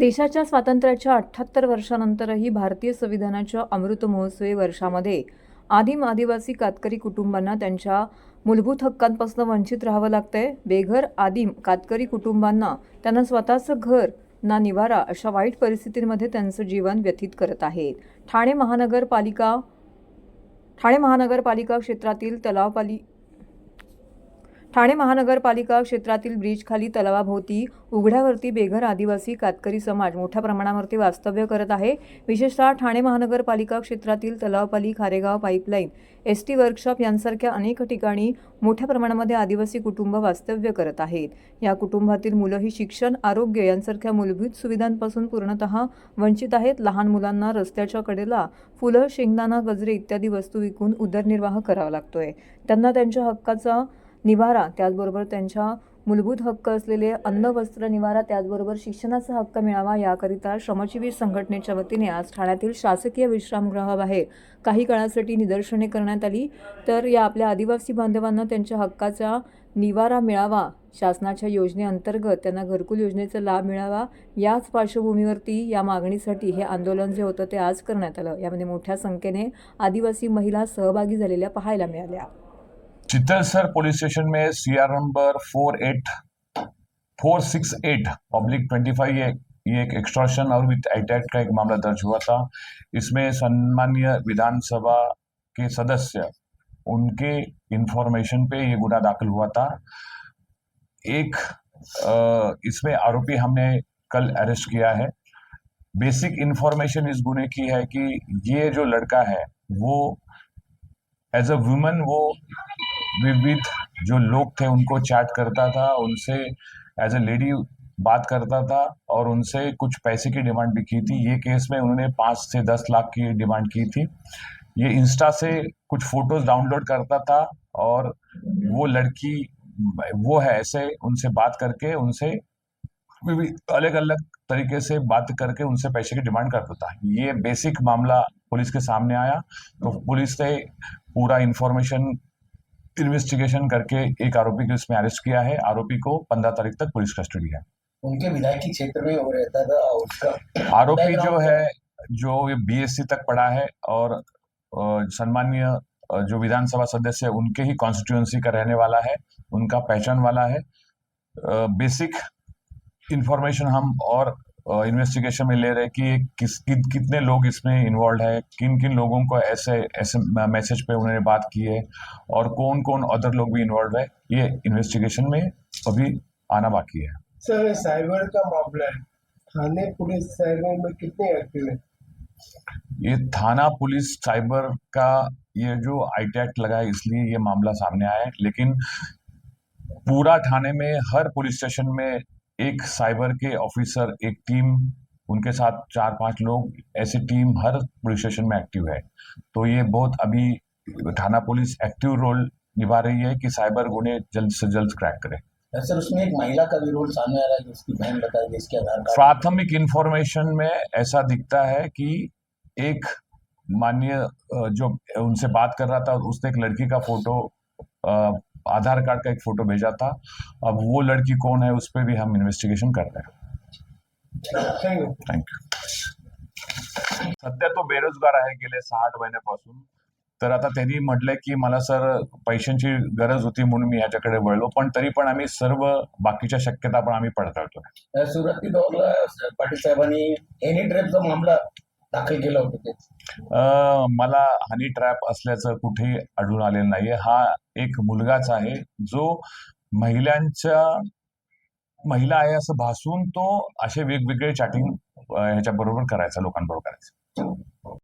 देशाच्या स्वातंत्र्याच्या अठ्ठ्याहत्तर वर्षानंतरही भारतीय संविधानाच्या अमृत महोत्सवी वर्षामध्ये आदिम आदिवासी कातकरी कुटुंबांना त्यांच्या मूलभूत हक्कांपासून वंचित राहावं लागतंय. बेघर आदिम कातकरी कुटुंबांना त्यांना स्वतःचं घर ना निवारा अशा वाईट परिस्थितींमध्ये त्यांचं जीवन व्यतीत करत आहेत ठाणे महानगरपालिका ठाणे महानगरपालिका क्षेत्रातील तलावपाली ठाणे महानगरपालिका क्षेत्रातील ब्रिजखाली तलावाभोवती उघड्यावरती बेघर आदिवासी कातकरी समाज मोठ्या प्रमाणावरती वास्तव्य करत आहे. विशेषतः ठाणे महानगरपालिका क्षेत्रातील Talavpali Kharegaon pipeline S T workshop यांसारख्या अनेक ठिकाणी मोठ्या प्रमाणामध्ये आदिवासी कुटुंब वास्तव्य करत आहेत. या कुटुंबातील मुलंही शिक्षण आरोग्य यांसारख्या मूलभूत सुविधांपासून पूर्णतः वंचित आहेत. लहान मुलांना रस्त्याच्या कडेला फुलं शेंगदाणा गजरे इत्यादी वस्तू विकून उदरनिर्वाह करावा लागतोय. त्यांना त्यांच्या हक्काचा निवारा त्याचबरोबर त्यांच्या मूलभूत हक्क असलेले अन्न वस्त्र निवारा त्याचबरोबर शिक्षणाचा हक्क मिळावा याकरिता श्रमजीवी संघटनेच्या वतीने आज ठाण्यातील शासकीय विश्रामगृहाबाहेर काही काळासाठी निदर्शने करण्यात आली. तर या आपल्या आदिवासी बांधवांना त्यांच्या हक्काचा निवारा मिळावा शासनाच्या योजनेअंतर्गत त्यांना घरकुल योजनेचा लाभ मिळावा याच पार्श्वभूमीवरती या मागणीसाठी हे आंदोलन जे होतं ते आज करण्यात आलं. यामध्ये मोठ्या संख्येने आदिवासी महिला सहभागी झालेल्या पाहायला मिळाल्या. चित्तलसर पुलिस स्टेशन में CR number four eight four six eight public twenty five ये ये एक एक्सटॉर्शन और विथ अटैक का एक मामला दर्ज हुआ था। इसमें सम्मान्य विधानसभा के सदस्य, उनके इंफॉर्मेशन पे ये गुना दाखिल हुआ था। एक इसमें आरोपी हमने कल अरेस्ट किया है। बेसिक इंफॉर्मेशन इस गुने की है कि ये जो लड़का है, वो एज अ वुमन वो विविध जो लोग थे, उनको चैट करता था, उनसे एज ए लेडी बात करता था और उनसे कुछ पैसे की डिमांड भी की थी। ये केस में उन्होंने पाँच से दस लाख की डिमांड की थी। ये इंस्टा से कुछ फ़ोटोज़ डाउनलोड करता था और वो लड़की, वो है ऐसे उनसे बात करके, उनसे अलग अलग तरीके से बात करके उनसे पैसे की डिमांड करता था। ये बेसिक मामला पुलिस के सामने आया। तो पुलिस ने पूरा इंफॉर्मेशन इन्वेस्टिगेशन करके एक आरोपी को इसमें अरेस्ट किया है। आरोपी को पंद्रह तारीख तक पुलिस कस्टडी है। उनके विधायकी क्षेत्र में वो रहता था उसका आरोपी जो है जो ये बीएससी तक पढ़ा है और सम्मान्य जो विधानसभा सदस्य है उनके ही कॉन्स्टिट्यूएंसी का रहने वाला है उनका पहचान वाला है। बेसिक इंफॉर्मेशन हम और इन्वेस्टिगेशन में ले रहे कि किस कि, कितने लोग इसमें इन्वॉल्व है किन किन लोगों को ऐसे ऐसे मैसेज पे उन्होंने बात की है और कौन कौन अदर लोग भी इन्वॉल्व है ये इन्वेस्टिगेशन में अभी आना बाकी है। सर साइबर का मामला है। थाने पुलिस साइबर में कितने एक्टिव है? ये थाना पुलिस साइबर का ये जो आईटैक्ट लगा है इसलिए ये मामला सामने आया है लेकिन पूरा थाने में हर पुलिस स्टेशन में एक साइबर के ऑफिसर एक टीम उनके साथ चार पाँच लोग ऐसी टीम हर पुलिस स्टेशन में एक्टिव है। तो ये बहुत अभी थाना पुलिस एक्टिव रोल निभा रही है कि साइबर गुने जल्द से जल्द क्रैक करे। सर उसमें एक महिला का भी रोल सामने आ रहा है उसकी बहन बता रही इसके आधार कार्ड। प्राथमिक इंफॉर्मेशन में ऐसा दिखता है कि एक माननीय जो उनसे बात कर रहा था उसने एक लड़की का फ़ोटो आधार कार्ड का एक फोटो भेजा था। अब वो लड़की कौन है उस पर भी हम इन्वेस्टिगेशन कर रहे हैं। थैंक यू थँक्यू सध्या तो बेरोजगार आहे गेले सहा आठ महिन्यापासून. तर आता त्यांनी म्हटलंय की मला सर पैशांची गरज होती म्हणून मी ह्याच्याकडे वळलो पण तरी पण आम्ही सर्व बाकीच्या शक्यता पण आम्ही पडताळतोय. सुरत डॉगला पाटील साहेबांनी एनी ट्रॅपचा मामला दाखल केला होता ते. मला हनी ट्रॅप असल्याचं कुठेही आढळून आलेलं नाहीये. हा एक मुलगाच आहे जो महिलांच्या महिला आहे असं भासून तो असे वेगवेगळे चॅटिंग ह्याच्या बरोबर करायचा लोकांबरोबर करायचा.